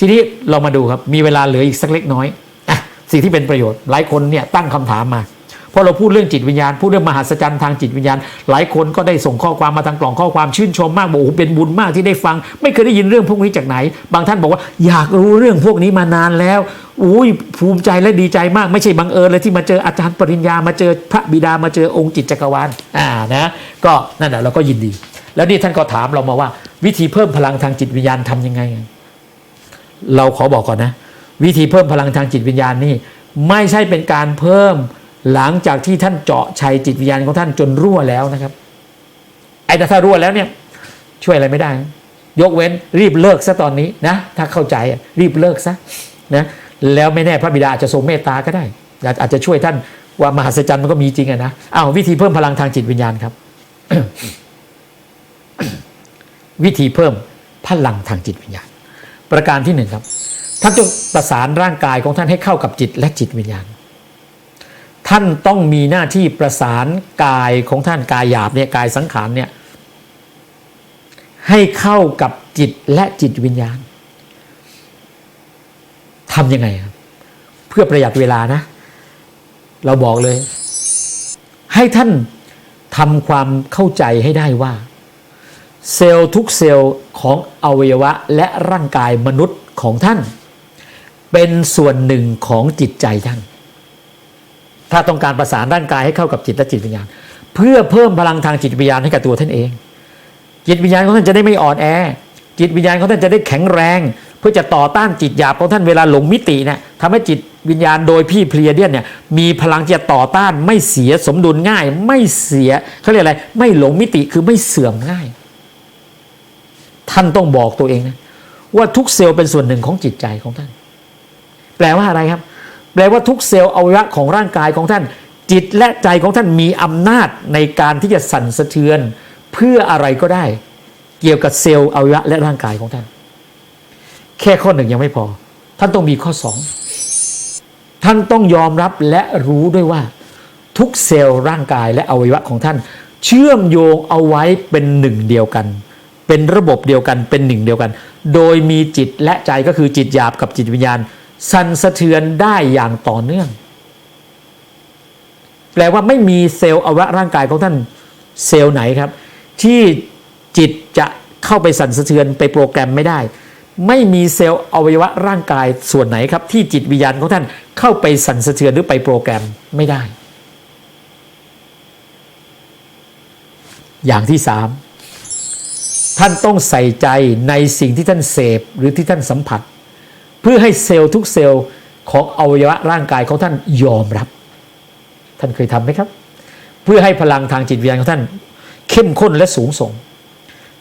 ทีนี้เรามาดูครับมีเวลาเหลืออีกสักเล็กน้อยอะสิ่งที่เป็นประโยชน์หลายคนเนี่ยตั้งคำถามมาพราะเราพูดเรื่องจิตวิญญาณพูดเรื่องมหัศจรรย์ทางจิตวิญญาณ หลายคนก็ได้ส่งข้อความมาทางกล่องข้อความชื่นชมมากบอกโอ้เป็นบุญมากที่ได้ฟัง ไม่เคยได้ยินเรื่องพวกนี้จากไหน บางท่านบอกว่าอยากรู้เรื่องพวกนี้มานานแล้วอุ้ยภูมิใจและดีใจมากไม่ใช่บังเอิญเลยที่มาเจออาจารย์ปริญญามาเจอพระบิดามาเจอองค์จิตจักรวาลอ่านะก็นั่นแหละเราก็ยินดี แล้วนี่ท่านก็ถามเรามาว่า วิธีเพิ่มพลังทางจิตวิญญาณทำยังไง เราขอบอกก่อนนะ วิธีเพิ่มพลังทางจิตวิญญาณนี่ไม่ใช่เป็นการเพิ่มหลังจากที่ท่านเจาะชัยจิตวิญญาณของท่านจนรั่วแล้วนะครับ ไอ้ถ้ารั่วแล้วเนี่ย ช่วยอะไรไม่ได้ ยกเว้นรีบเลิกซะตอนนี้นะถ้าเข้าใจรีบเลิกซะนะแล้วไม่แน่พระบิดาอาจจะทรงเมตตาก็ได้ อาจอาจจะช่วยท่านว่ามหัศจรรย์มันก็มีจริงอะนะอ้าววิธีเพิ่มพลังทางจิตวิญญาณครับ วิธีเพิ่มพลังทางจิตวิญญาณ ประการที่หนึ่งครับท่านจงประสานร่างกายของท่านให้เข้ากับจิตและจิตวิญญาณ ท่านต้องมีหน้าที่ประสานกายของท่านกายหยาบเนี่ยกายสังขารเนี่ยให้เข้ากับจิตและจิตวิญญาณทำยังไงครับเพื่อประหยัดเวลานะ เราบอกเลย ให้ท่านทำความเข้าใจให้ได้ว่า เซลล์ทุกเซลล์ ของอวัยวะและร่างกายมนุษย์ของท่าน เป็นส่วนหนึ่งของจิตใจท่าน ถ้าต้องการประสานร่างกายให้เข้ากับจิตและจิตวิญญาณ เพื่อเพิ่มพลังทางจิตวิญญาณให้กับตัวท่านเอง จิตวิญญาณของท่านจะได้ไม่อ่อนแอ จิตวิญญาณของท่านจะได้แข็งแรง เพื่อจะต่อต้านจิตหยาบของท่านเวลาหลงมิติเนี่ยทำให้จิตวิญญาณโดยพี่เพลียเดียนเนี่ยมีพลังที่จะต่อต้านไม่เสียสมดุลง่าย ไม่เสียเขาเรียกอะไร ไม่หลงมิติคือไม่เสื่อมง่าย ท่านต้องบอกตัวเองนะว่าทุกเซลล์เป็นส่วนหนึ่งของจิตใจของท่าน แปลว่าอะไรครับ แปลว่าทุกเซลล์อวัยวะของร่างกายของท่าน จิตและใจของท่านมีอำนาจในการที่จะสั่นสะเทือน เพื่ออะไรก็ได้ เกี่ยวกับเซลล์อวัยวะและร่างกายของท่าน แค่ข้อหนึ่งยังไม่พอ ท่านต้องมีข้อสองท่านต้องยอมรับและรู้ด้วยว่า ทุกเซลล์ร่างกายและอวัยวะของท่าน เชื่อมโยงเอาไว้เป็นหนึ่งเดียวกัน เป็นระบบเดียวกันเป็นหนึ่งเดียวกัน โดยมีจิตและใจก็คือจิตหยาบกับจิตวิญญาณ สั่นสะเทือนได้อย่างต่อเนื่อง แปลว่าไม่มีเซลล์อวัยวะร่างกายของท่านเซลล์ไหนครับ ที่จิตจะเข้าไปสั่นสะเทือนไปโปรแกรมไม่ได้ ไม่มีเซลล์อวัยวะร่างกายส่วนไหนครับ ที่จิตวิญญาณของท่านเข้าไปสั่นสะเทือนหรือไปโปรแกรมไม่ได้ อย่างที่สาม ท่านต้องใส่ใจในสิ่งที่ท่านเสพหรือที่ท่านสัมผัส เพื่อให้เซลล์ทุกเซลล์ของอวัยวะร่างกายของท่านยอมรับ ท่านเคยทำไหมครับ เพื่อให้พลังทางจิตวิญญาณของท่าน เข้มข้นและสูงส่ง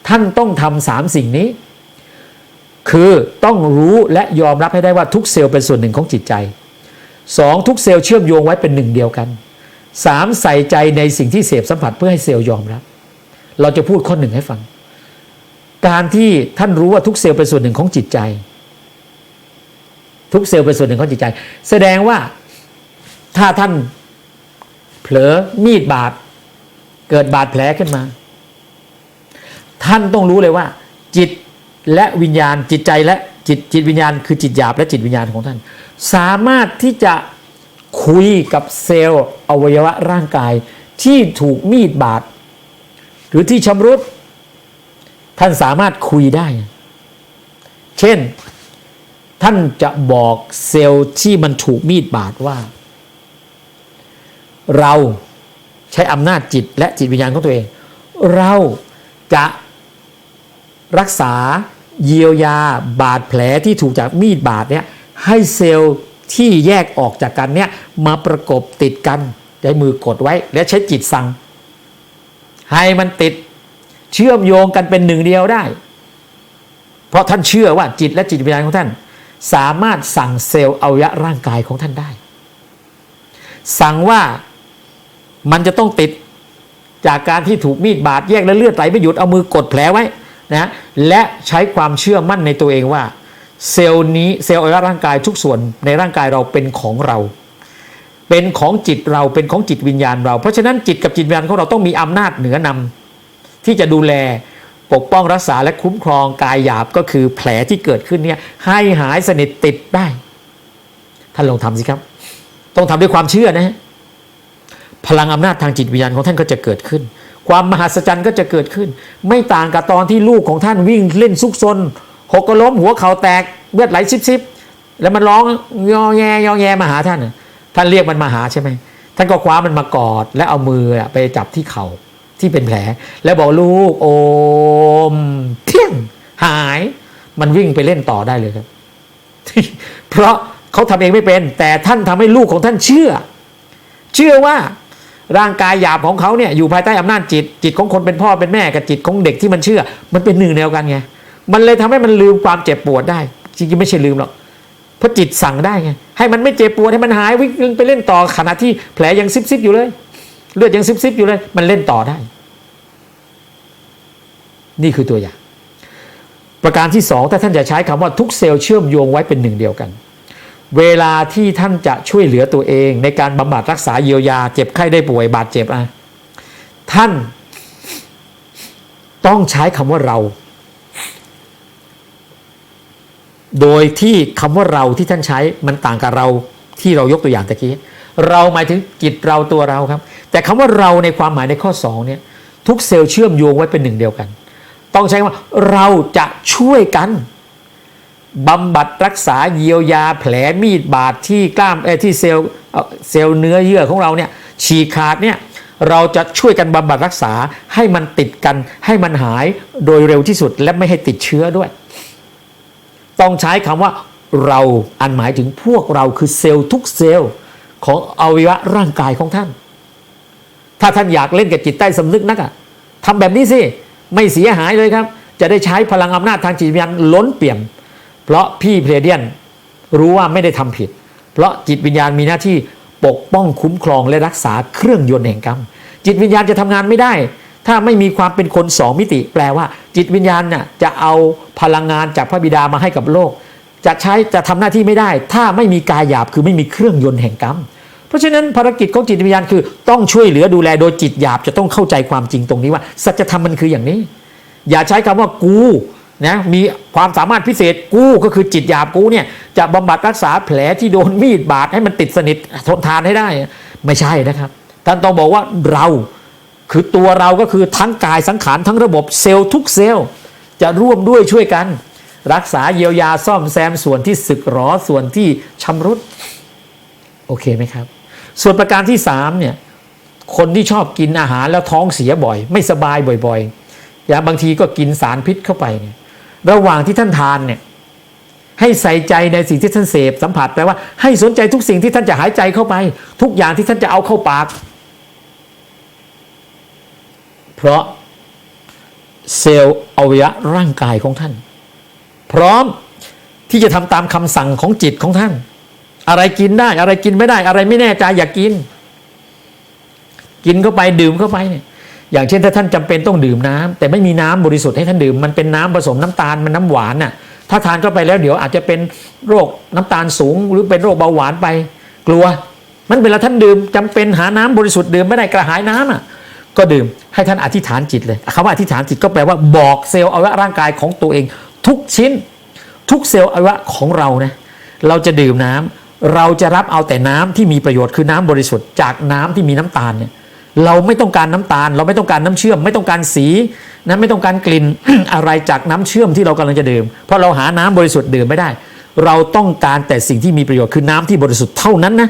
ท่านต้องทำสามสิ่งนี้ คือต้องรู้และยอมรับให้ได้ว่าทุกเซลล์เป็นส่วนหนึ่งของจิตใจสองทุกเซลล์เชื่อมโยงไว้เป็นหนึ่งเดียวกันสามใส่ใจในสิ่งที่เสพสัมผัสเพื่อให้เซลล์ยอมรับ เราจะพูดข้อหนึ่งให้ฟัง การที่ท่านรู้ว่าทุกเซลล์เป็นส่วนหนึ่งของจิตใจ ทุกเซลล์เป็นส่วนหนึ่งของจิตใจ แสดงว่าถ้าท่านเผลอมีดบาดเกิดบาดแผลขึ้นมา ท่านต้องรู้เลยว่า จิตและวิญญาณจิตใจและจิตจิตวิญญาณ คือจิตหยาบและจิตวิญญาณของท่าน สามารถที่จะคุยกับเซลล์อวัยวะร่างกายที่ถูกมีดบาดหรือที่ชำรุด ท่านสามารถคุยได้ เช่น ท่านจะบอกเซลล์ที่มันถูกมีดบาดว่า เราใช้อำนาจจิตและจิตวิญญาณของตัวเอง เราจะรักษาเยียวยาบาดแผลที่ถูกจากมีดบาดเนี่ยให้เซลล์ที่แยกออกจากกันเนี่ยมาประกบติดกันใช้มือกดไว้ และใช้จิตสั่ง ให้มันติด เชื่อมโยงกันเป็นหนึ่งเดียวได้ เพราะท่านเชื่อว่าจิตและจิตวิญญาณของท่าน สามารถสั่งเซลล์อวัยวะร่างกายของท่านได้ สั่งว่ามันจะต้องติดจากการที่ถูกมีดบาดแยกและเลือดไหลไม่หยุดเอามือกดแผลไว้นะและใช้ความเชื่อมั่นในตัวเองว่า เซลล์นี้เซลล์อวัยวะร่างกายทุกส่วนในร่างกายเราเป็นของเรา เป็นของจิตเราเป็นของจิตวิญญาณเรา เพราะฉะนั้นจิตกับจิตวิญญาณของเราต้องมีอำนาจเหนือนำ ที่จะดูแลปกป้องรักษาและคุ้มครองกายหยาบก็คือแผลที่เกิดขึ้นเนี่ยให้หายสนิทติดได้ ท่านลองทำสิครับ ต้องทำด้วยความเชื่อนะฮะพลังอำนาจทางจิตวิญญาณของท่านก็จะเกิดขึ้น ความมหัศจรรย์ก็จะเกิดขึ้น ไม่ต่างกับตอนที่ลูกของท่านวิ่งเล่นซุกซนหกก็ล้มหัวเข่าแตกเลือดไหลซิบๆแล้วมันร้องยอแยยอแยมาหาท่านท่านเรียกมันมาหาใช่ไหมท่านก็คว้ามันมากอด และเอามือไปจับที่เข่า ที่เป็นแผล แล้วบอกลูกโอม เที่ยงหาย มันวิ่งไปเล่นต่อได้เลยครับ เพราะเขาทำเองไม่เป็น แต่ท่านทำให้ลูกของท่านเชื่อ เชื่อว่าร่างกายหยาบของเขาเนี่ยอยู่ภายใต้อำนาจจิต จิตของคนเป็นพ่อเป็นแม่กับจิตของเด็กที่มันเชื่อ มันเป็นหนึ่งเดียวกันไงมันเลยทำให้มันลืมความเจ็บปวดได้ จริงๆไม่ใช่ลืมหรอกเพราะจิตสั่งได้ไงให้มันไม่เจ็บปวดให้มันหายวิ่งไปเล่นต่อขณะที่แผลยังซิบๆอยู่เลย เลือดยังซิบๆอยู่เลย มันเล่นต่อได้ นี่คือตัวอย่าง ประการที่สองถ้าท่านจะใช้คำว่าทุกเซลล์เชื่อมโยงไว้เป็นหนึ่งเดียวกัน เวลาที่ท่านจะช่วยเหลือตัวเอง ในการบำบัดรักษาเยียวยา เจ็บไข้ได้ป่วยบาดเจ็บอะท่านต้องใช้คำว่าเรา โดยที่คำว่าเราที่ท่านใช้มันต่างกับเราที่เรายกตัวอย่างตะกี้ เราหมายถึงจิตเราตัวเราครับ แต่คำว่าเราในความหมายในข้อ2เนี่ยทุกเซลล์เชื่อมโยงไว้เป็นหนึ่งเดียวกัน ต้องใช้ว่าเราจะช่วยกันบำบัดรักษาเยียวยาแผลมีดบาดที่กล้ามเอที่เซลล์เอ่อเซลล์เนื้อเยื่อของเราเนี่ยฉีกขาดเนี่ยเราจะช่วยกันบำบัดรักษาให้มันติดกันให้มันหายโดยเร็วที่สุดและไม่ให้ติดเชื้อด้วย ต้องใช้คำว่าเราอันหมายถึงพวกเราคือเซลล์ทุกเซลล์ของอวัยวะร่างกายของท่าน ถ้าท่านอยากเล่นกับจิตใต้สำนึกนักอะทำแบบนี้สิ ไม่เสียหายเลยครับ จะได้ใช้พลังอำนาจทางจิตวิญญาณล้นเปี่ยม เพราะพี่เพลเดียนรู้ว่าไม่ได้ทำผิด เพราะจิตวิญญาณมีหน้าที่ปกป้องคุ้มครองและรักษาเครื่องยนต์แห่งกรรม จิตวิญญาณจะทำงานไม่ได้ ถ้าไม่มีความเป็นคนสองมิติ แปลว่า จิตวิญญาณน่ะจะเอาพลังงานจากพระบิดามาให้กับโลก จะใช้จะทำหน้าที่ไม่ได้ ถ้าไม่มีกายหยาบคือไม่มีเครื่องยนต์แห่งกรรม เพราะฉะนั้นภารกิจของจิตวิญญาณคือต้องช่วยเหลือดูแลโดยจิตหยาบจะต้องเข้าใจความจริงตรงนี้ว่า สัจธรรมมันคืออย่างนี้ อย่าใช้คำว่ากูนะมีความสามารถพิเศษกูก็คือจิตหยาบกูเนี่ยจะบำบัดรักษาแผลที่โดนมีดบาดให้มันติดสนิททนทานให้ได้ ไม่ใช่นะครับท่านต้องบอกว่าเราคือตัวเราก็คือทั้งกายสังขารทั้งระบบเซลล์ทุกเซลล์จะร่วมด้วยช่วยกัน รักษาเยียวยาซ่อมแซมส่วนที่สึกหรอส่วนที่ชำรุด โอเคไหมครับ ส่วนประการที่สามเนี่ยคนที่ชอบกินอาหารแล้วท้องเสียบ่อย ไม่สบายบ่อยๆอย่าบางทีก็กินสารพิษเข้าไปเนี่ยระหว่างที่ท่านทานเนี่ยให้ใส่ใจในสิ่งที่ท่านเสพสัมผัสแปลว่าให้สนใจทุกสิ่งที่ท่านจะหายใจเข้าไป ทุกอย่างที่ท่านจะเอาเข้าปาก เพราะเซลล์อวัยวะร่างกายของท่าน พร้อมที่จะทำตามคำสั่งของจิตของท่าน อะไรกินได้ อะไรกินไม่ได้ อะไรไม่แน่ใจอย่ากกิน กินเข้าไปดื่มเข้าไปเนี่ยอย่างเช่นถ้าท่านจำเป็นต้องดื่มน้ำแต่ไม่มีน้ำบริสุทธิ์ให้ท่านดื่มมันเป็นน้ำผสมน้ำตาลมันน้ำหวานน่ะถ้าทานเข้าไปแล้วเดี๋ยวอาจจะเป็นโรคน้ำตาลสูง หรือเป็นโรคเบาหวานไปกลัว มันเวลาท่านดื่มจำเป็นหาน้ำบริสุทธิ์ดื่มไม่ได้กระหายน้ำอะก็ดื่มให้ท่านอธิษฐานจิตเลยคำว่าอธิษฐานจิตก็แปลว่าบอกเซลล์อวัยวะร่างกายของตัวเอง ทุกชิ้น ทุกเซลล์อวัยวะของเรานะเราจะดื่มน้ำ เราจะรับเอาแต่น้ำที่มีประโยชน์คือน้ำบริสุทธิ์จากน้ำที่มีน้ำตาลเนี่ยเราไม่ต้องการน้ำตาล เราไม่ต้องการน้ำเชื่อม ไม่ต้องการสีนะไม่ต้องการกลิ่นอะไรจากน้ำเชื่อมที่เรากำลังจะดื่ม เพราะเราหาน้ำบริสุทธิ์ดื่มไม่ได้ เราต้องการแต่สิ่งที่มีประโยชน์คือน้ำที่บริสุทธิ์เท่านั้นนะ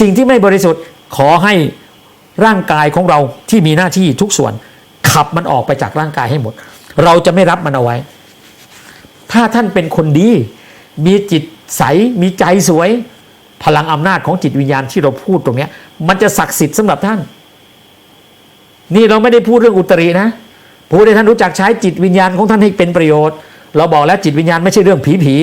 สิ่งที่ไม่บริสุทธิ์ขอให้ร่างกายของเราที่มีหน้าที่ทุกส่วน ขับมันออกไปจากร่างกายให้หมด เราจะไม่รับมันเอาไว้ ถ้าท่านเป็นคนดี มีจิตใสมีใจสวย พลังอำนาจของจิตวิญญาณที่เราพูดตรงเนี้ย มันจะศักดิ์สิทธิ์สำหรับท่าน นี่เราไม่ได้พูดเรื่องอุตรินะพูดให้ท่านรู้จักใช้จิตวิญญาณของท่านให้เป็นประโยชน์ เราบอกแล้วจิตวิญญาณไม่ใช่เรื่องผีผี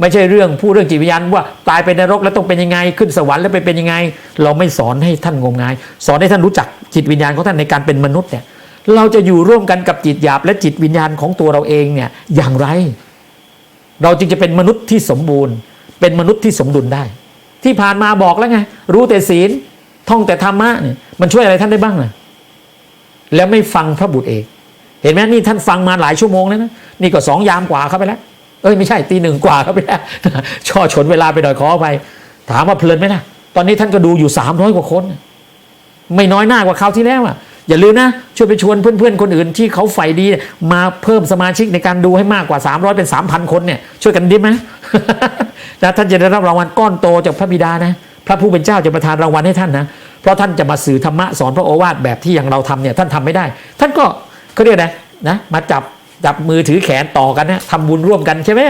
ไม่ใช่เรื่องพูดเรื่องจิตวิญญาณว่าตายไปนรกแล้วต้องเป็นยังไง ขึ้นสวรรค์แล้วไปเป็นยังไง เราไม่สอนให้ท่านงมงาย สอนให้ท่านรู้จักจิตวิญญาณของท่านในการเป็นมนุษย์เนี่ยเราจะอยู่ร่วมกันกับจิตหยาบและจิตวิญญาณของตัวเราเองเนี่ยอย่างไร เราจึงจะเป็นมนุษย์ที่สมบูรณ์ เป็นมนุษย์ที่สมดุลได้ ที่ผ่านมาบอกแล้วไง รู้แต่ศีลท่องแต่ธรรมะเนี่ยมันช่วยอะไรท่านได้บ้างล่ะแล้วไม่ฟังพระบุตรเองเห็นไหมนี่ท่านฟังมาหลายชั่วโมงแล้วนะนี่ก็สองยามกว่าเข้าไปแล้ว เอ้ยไม่ใช่ตีหนึ่งกว่าเข้าไปแล้วช่อฉนเวลาไปหน่อยขออภัยถามว่าเพลินไหมนะตอนนี้ท่านก็ดูอยู่สามร้อยกว่าคน ไม่น้อยหน้ากว่าคราวที่แล้วอะอย่าลืมนะช่วยไปชวนเพื่อนๆ คนอื่นที่เขาใฝ่ดี มาเพิ่มสมาชิกในการดูให้มากกว่า 300 เป็น 3,000 คนเนี่ยช่วยกันดิไหม นะท่านจะได้รับรางวัลก้อนโตจากพระบิดานะพระผู้เป็นเจ้าจะประทานรางวัลให้ท่านนะเพราะท่านจะมาสื่อธรรมะสอนพระโอวาทแบบที่อย่างเราทำเนี่ยท่านทำไม่ได้ ท่านก็เขาเรียกนะนะมาจับจับมือถือแขนต่อกันนะทำบุญร่วมกันใช่ไหม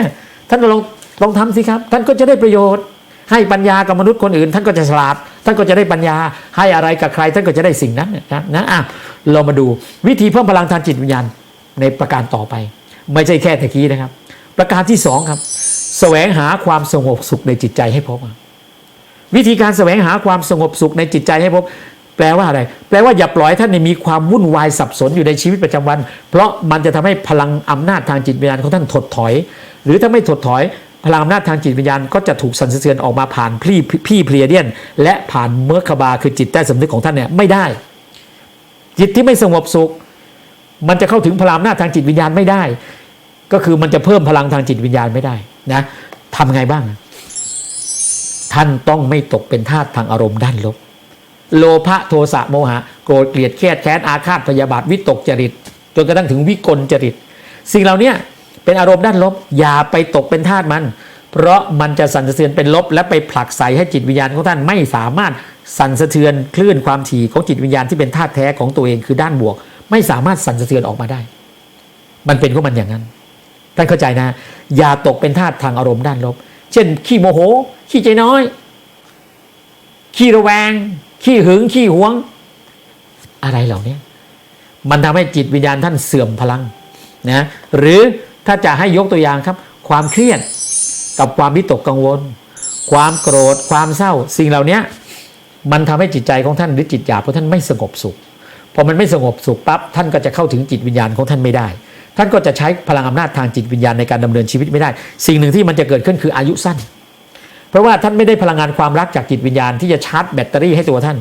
ท่านลองลองทำสิครับ ท่านก็จะได้ประโยชน์ ให้ปัญญากับมนุษย์คนอื่น ท่านก็จะฉลาด ท่านก็จะได้ปัญญาให้อะไรกับใคร ท่านก็จะได้สิ่งนั้นนะนะอะเรามาดูวิธีเพิ่มพลังทางจิตวิญญาณในประการต่อไป ไม่ใช่แค่ตะกี้นะครับ ประการที่สองครับ แสวงหาความสงบสุขในจิตใจให้พบ วิธีการแสวงหาความสงบสุขในจิตใจให้พบ แปลว่าอะไร แปลว่าอย่าปล่อยท่านเนี่ยมีความวุ่นวายสับสนอยู่ในชีวิตประจำวัน เพราะมันจะทำให้พลังอำนาจทางจิตวิญญาณของท่านถดถอย หรือถ้าไม่ถดถอยพลังอำนาจทางจิตวิญญาณก็จะถูกสั่นสะเทือนออกมาผ่านพี่พี่เพลียเดียน และผ่านเมอร์คบาคือจิตใต้สำนึกของท่านเนี่ยไม่ได้ จิตที่ไม่สงบสุข มันจะเข้าถึงพลังอำนาจทางจิตวิญญาณไม่ได้ ก็คือมันจะเพิ่มพลังทางจิตวิญญาณไม่ได้ นะทำไงบ้าง ท่านต้องไม่ตกเป็นทาสทางอารมณ์ด้านลบ โลภะโทสะโมหะ โกรธเกลียดเครียดแค้นอาฆาตพยาบาทวิตกจริต จนกระทั่งถึงวิกลจริต สิ่งเหล่านี้เป็นอารมณ์ด้านลบ อย่าไปตกเป็นทาสมัน เพราะมันจะสั่นสะเทือนเป็นลบ และไปผลักใสให้จิตวิญญาณของท่านไม่สามารถสั่นสะเทือนคลื่นความถี่ของจิตวิญญาณที่เป็นธาตุแท้ของตัวเองคือด้านบวก ไม่สามารถสั่นสะเทือนออกมาได้ มันเป็นของมันอย่างนั้น ท่านเข้าใจนะ อย่าตกเป็นทาสทางอารมณ์ด้านลบ เช่น ขี้โมโห ขี้ใจน้อย ขี้ระแวง ขี้หึง ขี้หวง อะไรเหล่านี้มันทำให้จิตวิญญาณท่านเสื่อมพลังนะหรือถ้าจะให้ยกตัวอย่างครับ ความเครียดกับความวิตกกังวล ความโกรธ ความเศร้า สิ่งเหล่านี้มันทำให้จิตใจของท่านหรือจิตหยาบของท่านไม่สงบสุขพอมันไม่สงบสุขปั๊บท่านก็จะเข้าถึงจิตวิญญาณของท่านไม่ได้ ท่านก็จะใช้พลังอำนาจทางจิตวิญญาณในการดำเนินชีวิตไม่ได้ สิ่งหนึ่งที่มันจะเกิดขึ้นคืออายุสั้น เพราะว่าท่านไม่ได้พลังงานความรักจากจิตวิญญาณที่จะชาร์จแบตเตอรี่ให้ตัวท่าน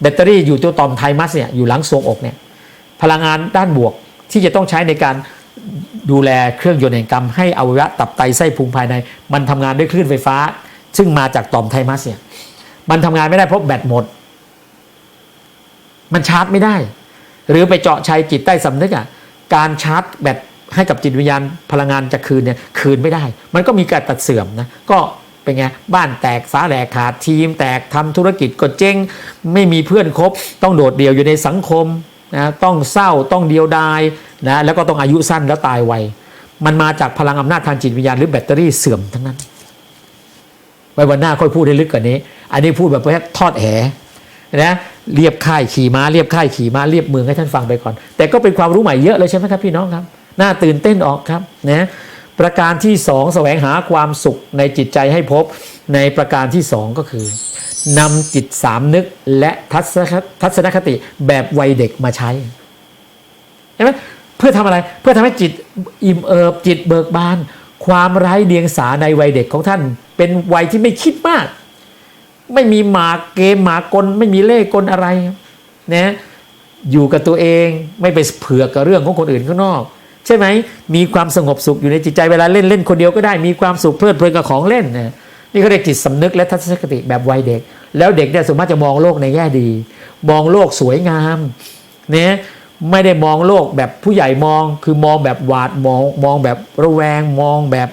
แบตเตอรี่อยู่ตัวตอมไทมัสเนี่ยอยู่หลังทรวงอกเนี่ยพลังงานด้านบวกที่จะต้องใช้ในการดูแลเครื่องยนต์แห่งกรรมให้อวัยวะตับไตไส้พุงภายใน มันทำงานด้วยคลื่นไฟฟ้า ซึ่งมาจากต่อมไทมัสเนี่ยมันทำงานไม่ได้เพราะแบตหมด มันชาร์จไม่ได้ หรือไปเจาะชัยจิตใต้สำนึกอะ การชาร์จแบตให้กับจิตวิญญาณพลังงานจะคืนเนี่ยคืนไม่ได้ มันก็มีการตัดเสื่อมนะก็เป็นไงบ้านแตกสาแหลกขาดทีม แตกทำธุรกิจก็เจ๊งไม่มีเพื่อนคบ ต้องโดดเดี่ยวอยู่ในสังคมนะต้องเศร้าต้องเดียวดายนะแล้วก็ต้องอายุสั้นแล้วตายไวมันมาจากพลังอำนาจทางจิตวิญญาณหรือแบตเตอรี่เสื่อมทั้งนั้น ไว้วันหน้าค่อยพูดให้ลึกกว่านี้ อันนี้พูดแบบแค่ทอดแหนะ เรียบค่ายขี่ม้าเรียบค่ายขี่ม้าเรียบเมืองให้ท่านฟังไปก่อน แต่ก็เป็นความรู้ใหม่เยอะเลยใช่ไหมครับพี่น้องครับน่าตื่นเต้นออกครับนะประการที่สองแสวงหาความสุขในจิตใจให้พบในประการที่สองก็คือนำจิตสามนึกและทัศนคติแบบวัยเด็กมาใช้เห็นไหมเพื่อทำอะไรเพื่อทำให้จิตอิ่มเอิบจิตเบิกบาน ความไร้เดียงสาในวัยเด็กของท่าน เป็นวัยที่ไม่คิดมาก ไม่มีหมากเกมหมากลไม่มีเล่กลอะไรนะอยู่กับตัวเองไม่ไปเผือกกับเรื่องของคนอื่นข้างนอก ใช่ไหมมีความสงบสุขอยู่ในจิตใจเวลาเล่นเล่นคนเดียวก็ได้มีความสุขเพลิดเพลินกับของเล่นนะนี่เขาเรียกจิตสำนึกและทัศนคติแบบวัยเด็ก แล้วเด็กเนี่ยส่วนมากจะมองโลกในแง่ดี มองโลกสวยงามเนี่ยไม่ได้มองโลกแบบผู้ใหญ่มองคือมองแบบหวาดมองมองแบบระแวงมองแบบ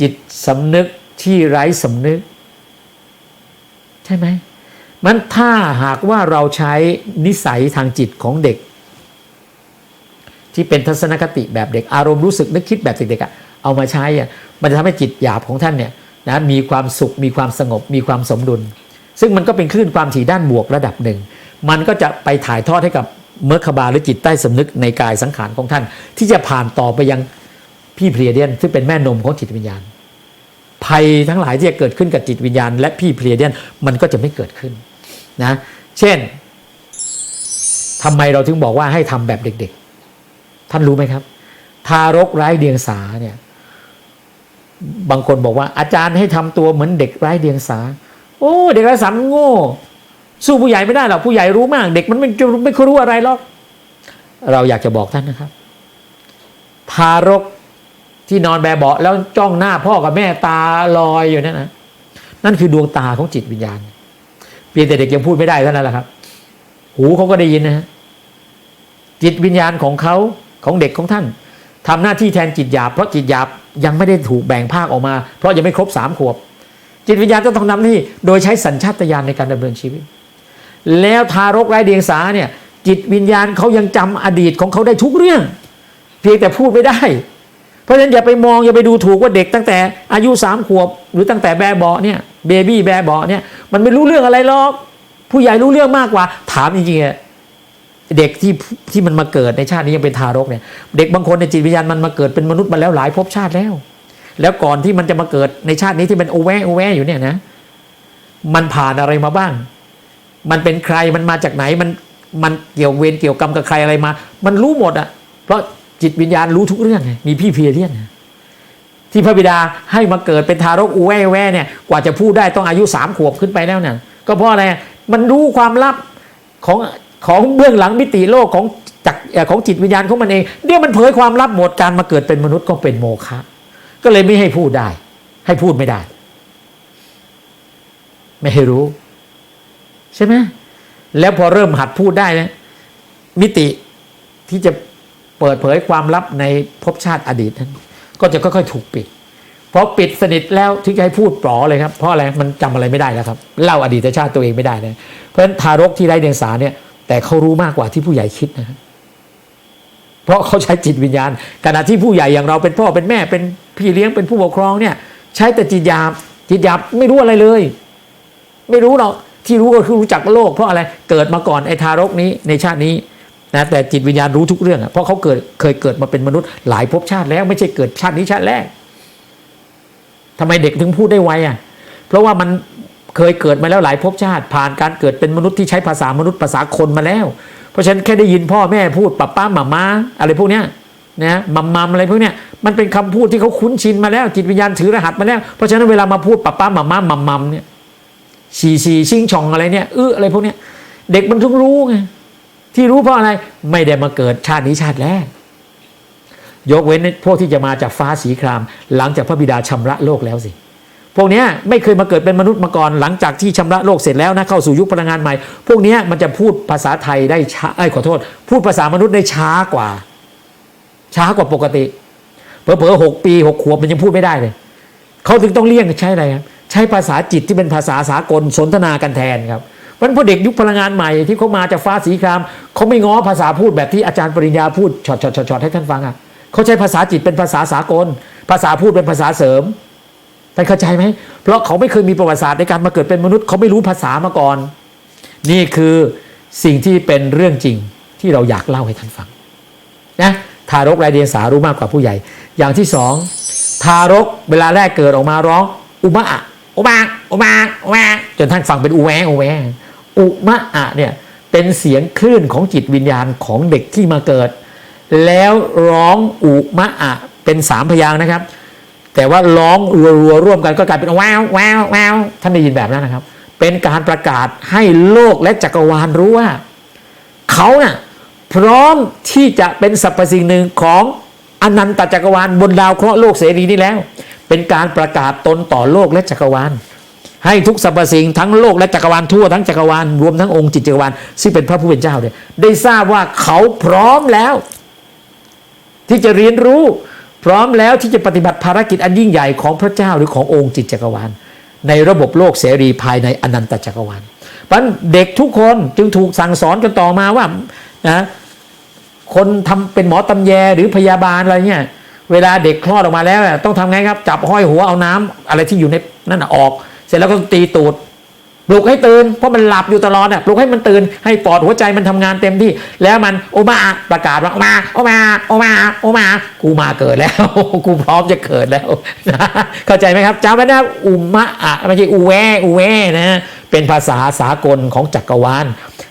จิตสำนึกที่ไร้สำนึก ใช่ไหมมันถ้าหากว่าเราใช้นิสัยทางจิตของเด็ก ที่เป็นทัศนคติแบบเด็ก อารมณ์รู้สึกนึกคิดแบบเด็กๆเอามาใช้อะมันจะทำให้จิตหยาบของท่านเนี่ยนะมีความสุขมีความสงบมีความสมดุล ซึ่งมันก็เป็นคลื่นความถี่ด้านบวกระดับหนึ่ง มันก็จะไปถ่ายทอดให้กับเมรคบาหรือจิตใต้สำนึกในกายสังขารของท่าน ที่จะผ่านต่อไปยังพี่เพลียเดียนซึ่งเป็นแม่นมของจิตวิญญาณ ภัยทั้งหลายที่จะเกิดขึ้นกับจิตวิญญาณ และพี่เพลียเดียนมันก็จะไม่เกิดขึ้นนะเช่นทำไมเราถึงบอกว่าให้ทำแบบเด็ก ๆ ท่านรู้ไหมครับ ทารกไร้เดียงสาเนี่ยบางคนบอกว่าอาจารย์ให้ทำตัวเหมือนเด็กไร้เดียงสา โอ้เด็กไร้สามันโง่สู้ผู้ใหญ่ไม่ได้หรอกผู้ใหญ่รู้มาก เด็กมันไม่ไม่รู้อะไรหรอก เราอยากจะบอกท่านนะครับ ทารก ที่นอนแบเบาะแล้วจ้องหน้าพ่อกับแม่ตาลอยอยู่นั่นนะนั่นคือดวงตาของจิตวิญญาณเพียงแต่เด็กยังพูดไม่ได้เท่านั้นแหละครับ หูเขาก็ได้ยินนะฮะจิตวิญญาณของเขาของเด็กของท่านทำหน้าที่แทนจิตหยาบเพราะจิตหยาบยังไม่ได้ถูกแบ่งภาคออกมา เพราะยังไม่ครบสามขวบ จิตวิญญาณต้องทำหน้าที่โดยใช้สัญชาตญาณในการดำเนินชีวิต แล้วทารกไร้เดียงสาเนี่ยจิตวิญญาณเขายังจำอดีตของเขาได้ทุกเรื่อง เพียงแต่พูดไม่ได้ เพราะฉะนั้นอย่าไปมองอย่าไปดูถูกว่าเด็กตั้งแต่อายุสามขวบ หรือตั้งแต่แบเบาะเนี่ยเบบี้แบเบาะเนี่ยมันไม่รู้เรื่องอะไรหรอกผู้ใหญ่รู้เรื่องมากกว่า ถามจริงๆเด็กที่ที่มันมาเกิดในชาตินี้ยังเป็นทารกเนี่ยเด็กบางคนในจิตวิญญาณมันมาเกิดเป็นมนุษย์มาแล้วหลายภพชาติแล้ว แล้วก่อนที่มันจะมาเกิดในชาตินี้ที่เป็นโอแวโอแวอยู่เนี่ยนะ มันผ่านอะไรมาบ้าง มันเป็นใครมันมาจากไหนมันมันเกี่ยวเวรเกี่ยวกรรมกับใครอะไรมา มันรู้หมดอะเพราะ จิตวิญญาณรู้ทุกเรื่องไงมีพี่เพียเรียนไงที่พระบิดาให้มาเกิดเป็นทารกอูแวแว่เนี่ยกว่าจะพูดได้ต้องอายุสามขวบขึ้นไปแล้วเนี่ยก็เพราะอะไรมันรู้ความลับของของเบื้องหลังมิติโลกของจักของจิตวิญญาณของมันเองเดี๋ยวมันเผยความลับหมดการมาเกิดเป็นมนุษย์ก็เป็นโมฆะก็เลยไม่ให้พูดได้ ให้พูดไม่ได้ ไม่ให้รู้ ใช่ไหมแล้วพอเริ่มหัดพูดได้นะมิติที่จะ เปิดเผยความลับในภพชาติอดีตนั้น ก็จะค่อยๆถูกปิดพอปิดสนิทแล้วถึงจะให้พูดปลอเลยครับเพราะอะไรมันจำอะไรไม่ได้แล้วครับเล่าอดีตชาติตัวเองไม่ได้เลยเพราะฉะนั้นทารกที่ไร้เดียงสาเนี่ยแต่เขารู้มากกว่าที่ผู้ใหญ่คิดนะครับเพราะเขาใช้จิตวิญญาณขณะที่ผู้ใหญ่อย่างเราเป็นพ่อเป็นแม่เป็นพี่เลี้ยงเป็นผู้ปกครองเนี่ย ใช้แต่จิตหยาบจิตหยาบไม่รู้อะไรเลย ไม่รู้หรอกที่รู้ก็คือรู้จักโลก เพราะอะไรเกิดมาก่อนไอ้ทารกนี้ในชาตินี้ นะแต่จิตวิญญาณรู้ทุกเรื่องอะเพราะเขาเกิดเคยเกิดมาเป็นมนุษย์หลายภพชาติแล้วไม่ใช่เกิดชาตินี้ชาติแรกทำไมเด็กถึงพูดได้ไวอะ เพราะว่ามันเคยเกิดมาแล้วหลายภพชาติ ผ่านการเกิดเป็นมนุษย์ที่ใช้ภาษามนุษย์ภาษาคนมาแล้ว เพราะฉะนั้นแค่ได้ยินพ่อแม่พูดป้าป้าหมามาอะไรพวกเนี้ยนะมัมมัมอะไรพวกเนี้ยมันเป็นคำพูดที่เขาคุ้นชินมาแล้ว จิตวิญญาณถือรหัสมาแล้วเพราะฉะนั้นเวลามาพูดป้าป้าหมามามัมมัมเนี่ยฉี่ฉี่ชิงช่องอะไรเนี่ยเอออะไรพวกเนี้ยเด็กมันทุกรู้ไง ที่รู้เพราะอะไรไม่ได้มาเกิดชาตินี้ชาติแรก ยกเว้นพวกที่จะมาจากฟ้าสีคราม หลังจากพระบิดาชำระโลกแล้วสิ พวกนี้ไม่เคยมาเกิดเป็นมนุษย์มาก่อน หลังจากที่ชำระโลกเสร็จแล้วนะเข้าสู่ยุคพลังงานใหม่ พวกนี้มันจะพูดภาษาไทยได้ช้าไอ้ขอโทษ พูดภาษามนุษย์ได้ช้ากว่า ช้ากว่าปกติเผลอๆหกปีหกขวบมันยังพูดไม่ได้เลยเขาถึงต้องเลี่ยงใช้อะไรครับใช้ภาษาจิตที่เป็นภาษาสากลสนทนากันแทนครับ พราะนั้นพอเด็กยุคพลังงานใหม่ที่เขามาจากฟ้าสีครามเขาไม่ง้อภาษาพูดแบบที่อาจารย์ปริญญาพูดช็อตช็อตช็อตช็อตให้ท่านฟังอะเขาใช้ภาษาจิตเป็นภาษาสากล ภาษาพูดเป็นภาษาเสริมท่านเข้าใจไหมเพราะเขาไม่เคยมีประวัติศาสตร์ในการมาเกิดเป็นมนุษย์เขาไม่รู้ภาษามาก่อน นี่คือสิ่งที่เป็นเรื่องจริงที่เราอยากเล่าให้ท่านฟังนะทารกไร้เดียงสารู้มากกว่าผู้ใหญ่ อย่างที่สองทารกเวลาแรกเกิดออกมาร้องอุมะอุมะอุมะอุมะจนท่านฟังเป็นอูแวอูแว อุมะอะเนี่ยเป็นเสียงคลื่นของจิตวิญญาณของเด็กที่มาเกิด แล้วร้องอุมะอะเป็นสามพยางนะครับ แต่ว่าร้องรัวๆร่วมกันก็กลายเป็นว้าวว้าวว้าวท่านได้ยินแบบนั้นนะครับ เป็นการประกาศให้โลกและจักรวาลรู้ว่าเขาน่ะพร้อมที่จะเป็นสรรพสิ่งหนึ่งของอนันตจักรวาลบนดาวเคราะห์โลกเสรีนี้แล้ว เป็นการประกาศตนต่อโลกและจักรวาล ให้ทุกสรรพสิ่งทั้งโลกและจักรวาลทั่วทั้งจักรวาลรวมทั้งองค์จิตจักรวาลซึ่งเป็นพระผู้เป็นเจ้าเนี่ยได้ทราบว่าเขาพร้อมแล้ว ที่จะเรียนรู้พร้อมแล้วที่จะปฏิบัติภารกิจอันยิ่งใหญ่ของพระเจ้าหรือขององค์จิตจักรวาล ในระบบโลกเสรีภายในอนันตจักรวาลเพราะฉะนั้นเด็กทุกคนจึงถูกสั่งสอนกันต่อมาว่านะคนทำเป็นหมอตำแยหรือพยาบาลอะไรเนี่ยเวลาเด็กคลอดออกมาแล้วต้องทำไงครับ จับห้อยหัวเอาน้ำอะไรที่อยู่ในนั่นออก เสร็จแล้วก็ตีตูดปลุกให้ตื่นเพราะมันหลับอยู่ตลอดอะปลุกให้มันตื่นให้ปอดหัวใจมันทำงานเต็มที่ แล้วมันโอมาประกาศว่าโอมาโอมาโอมาโอมา กูมาเกิดแล้ว กูพร้อมจะเกิดแล้วเข้าใจไหมครับจำไว้นะอุมะอะไม่ใช่อูแวอูแวนะเป็นภาษาสากลของจักรวาล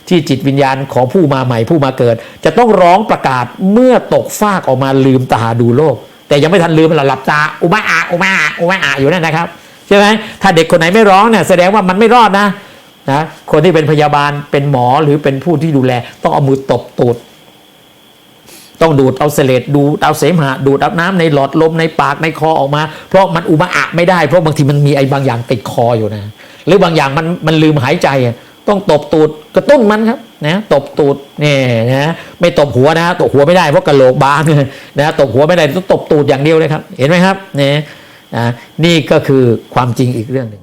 ที่จิตวิญญาณของผู้มาใหม่ผู้มาเกิด จะต้องร้องประกาศเมื่อตกฟากออกมาลืมตาดูโลก แต่ยังไม่ทันลืมมันหลับตาอุมาอะอุมาอะอุมาอะอยู่นั่นนะครับ ใช่ไหมถ้าเด็กคนไหนไม่ร้องเนี่ยแสดงว่ามันไม่รอดนะนะคนที่เป็นพยาบาลเป็นหมอหรือเป็นผู้ที่ดูแล ต้องเอามือตบตูดต้องดูดเอาเสลดดูดเอาเสมหะดูดเอาน้ำในหลอดลมในปากในคอออกมา เพราะมันอุบะอะไม่ได้เพราะบางทีมันมีไอ้บางอย่างติดคออยู่นะ หรือบางอย่างมันมันลืมหายใจต้องตบตูดกระตุ้นมันครับนะตบตูดนี่นะไม่ตบหัวนะตบหัวไม่ได้เพราะกระโหลกบางนะตบหัวไม่ได้ต้องตบตูดอย่างเดียวเลยครับ เห็นไหมครับเนี่ย นะนี่ก็คือความจริงอีกเรื่องหนึ่ง